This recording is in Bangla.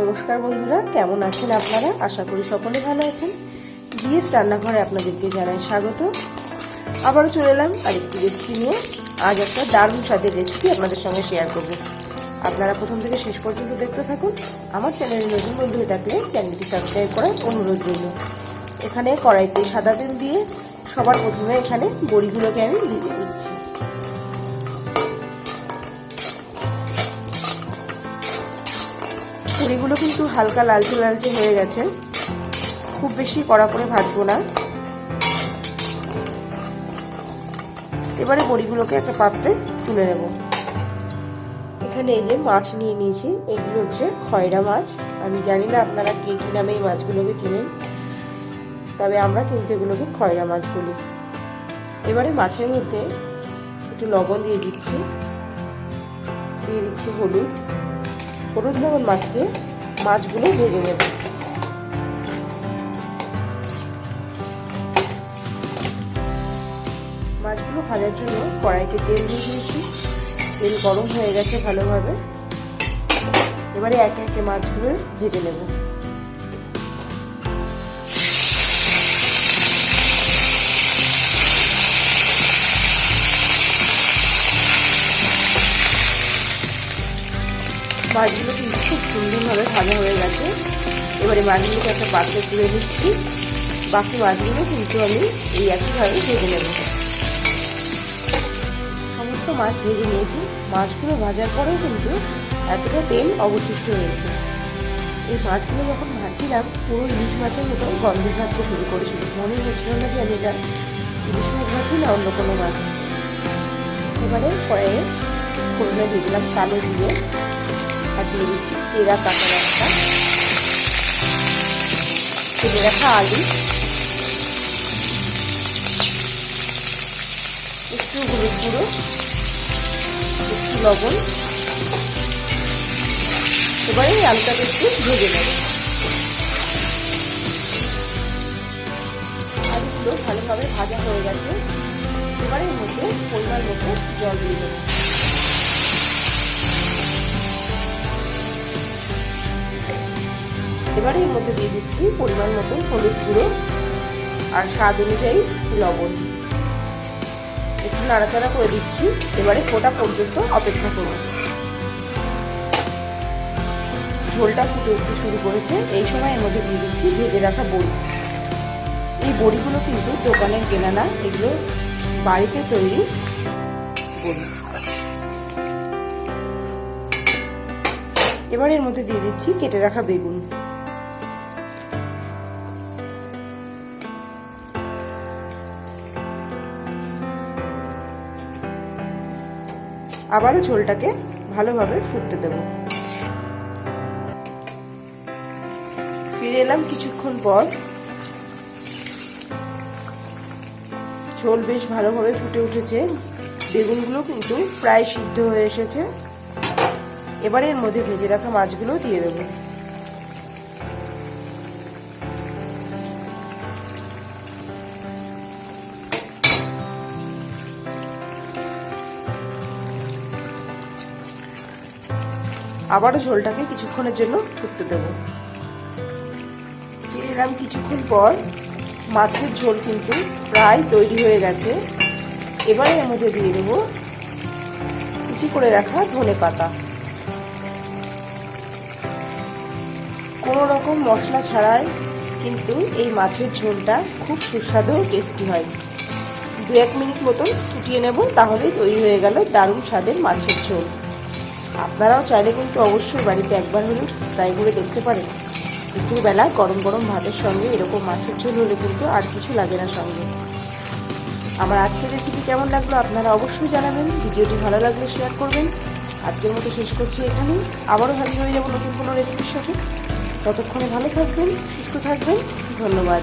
নমস্কার বন্ধুরা, কেমন আছেন আপনারা? আশা করি সকলে ভালো আছেন। জিএস রান্নাঘরে আপনাদেরকে জানাই স্বাগত। আবারও চলে এলাম আরেকটি রেসিপি নিয়ে। আজ একটা দারুণ স্বাদের রেসিপি আপনাদের সঙ্গে শেয়ার করব। আপনারা প্রথম থেকে শেষ পর্যন্ত দেখতে থাকুন। আমার চ্যানেলে নতুন বন্ধু হয়ে থাকলে চ্যানেলটি সাবস্ক্রাইব করার অনুরোধ রইল। এখানে কড়াইতে সাদা তেল দিয়ে সবার প্রথমে এখানে বড়িগুলোকে আমি দিয়ে দিচ্ছি পুরিগুলো কিন্তু হালকা লালচে লালচে হয়ে গেছে। খুব বেশি কড়া করে ভাজবো না। এবারে বড়িগুলোকে একটা পাত্রে তুলে নেব। এখানে এই যে মাছ নিয়ে নিয়েছি, এগুলো হচ্ছে খয়রা মাছ। আমি জানি না আপনারা কে কী নামে এই মাছগুলোকে চেনেন, তবে আমরা কিন্তু এগুলোকে খয়রা মাছ বলি। এবারে মাছের মধ্যে একটু লবণ দিয়ে দিচ্ছি। দিয়ে দিচ্ছি হলুদ। হলুদ লবণ মাখিয়ে মাছগুলো ভেজে নেব। মাছগুলো ভাজার জন্য কড়াইতে তেল দিয়ে দিয়েছি। তেল গরম হয়ে গেছে ভালোভাবে। এবারে একে একে মাছগুলো ভেজে নেব। মাছগুলো কিন্তু খুব সুন্দরভাবে ভাজা হয়ে গেছে। এবারে মাছগুলোকে একটা পাত্রে তুলে দিচ্ছি বাকি মাছগুলো কিন্তু আমি এই একইভাবে ভেজে নেব। সমস্ত মাছ ভেজে নিয়েছি। মাছগুলো ভাজার পরেও কিন্তু এতটা তেল অবশিষ্ট রয়েছে। এই মাছগুলো যখন ভাজছিলাম, পুরো ইলিশ মাছের মতো গন্ধ ছাড়তে শুরু করেছিল। মনে হচ্ছিল না যে আমি এটা ইলিশ মাছ ভাজি না অন্য কোনো মাছ। এবারে পরে ফোড়নে দিয়ে দিলাম কালো দিয়ে আর দিয়ে দিচ্ছি চেরা কাঁচা লঙ্কা কেটে রাখা আলু একটু হলুদ গুঁড়ো, একটু লবণ। এবারে আলুটাকে একটু ভেজে নেব। আলুগুলো ভালোভাবে ভাজা হয়ে গেছে। এবারে মধ্যে পরিমাণ মতো জল দিয়ে দেবো। এবারে এর মধ্যে দিয়ে দিচ্ছি পরিমাণ মতন হলুদ গুঁড়ো আর স্বাদ অনুযায়ী লবণ। একটু নাড়াচাড়া করে দিচ্ছি, এবারে ফোটা পর্যন্ত অপেক্ষা করব। ঝোলটা ফুটে উঠতে শুরু করেছে, এই সময় এর মধ্যে দিয়ে দিচ্ছি ভেজে রাখা বড়ি। এই বড়িগুলো কিন্তু দোকানের কেনা না এগুলো বাড়িতে তৈরি বড়ি। এবার এর মধ্যে দিয়ে দিচ্ছি কেটে রাখা বেগুন। আবারও ঝোলটাকে ভালোভাবে ফুটতে দেব। ফিরে এলাম কিছুক্ষণ পর। ঝোল বেশ ভালোভাবে ফুটে উঠেছে। বেগুনগুলো কিন্তু প্রায় সিদ্ধ হয়ে এসেছে। এবারে এর মধ্যে ভেজে রাখা মাছগুলো দিয়ে দেবো। আবারও ঝোলটাকে কিছুক্ষণের জন্য ফুটতে দেবো। ফিরে এলাম কিছুক্ষণ পর। মাছের ঝোল কিন্তু প্রায় তৈরি হয়ে গেছে। এবারে এর মধ্যে দিয়ে দেবো কুচি করে রাখা ধনে পাতা। কোনো রকম মশলা ছাড়াই কিন্তু এই মাছের ঝোলটা খুব সুস্বাদু টেস্টি হয়। দু এক মিনিট মতন ফুটিয়ে নেব, তাহলেই তৈরি হয়ে গেল দারুণ স্বাদের মাছের ঝোল। আপনারাও চাইলে কিন্তু অবশ্যই বাড়িতে একবার হলেও ট্রাই করে দেখতে পারেন। দুপুরবেলা গরম গরম ভাতের সঙ্গে এরকম মাছের ঝোল হলে কিন্তু আর কিছু লাগে না সঙ্গে। আমার আজকের রেসিপি কেমন লাগল আপনারা অবশ্যই জানাবেন। ভিডিওটি ভালো লাগলে শেয়ার করবেন। আজকের মতো শেষ করছি এখানেই। আবারও হাজির হয়ে যাব নতুন কোনো রেসিপির সাথে। ততক্ষণে ভালো থাকবেন, সুস্থ থাকবেন। ধন্যবাদ।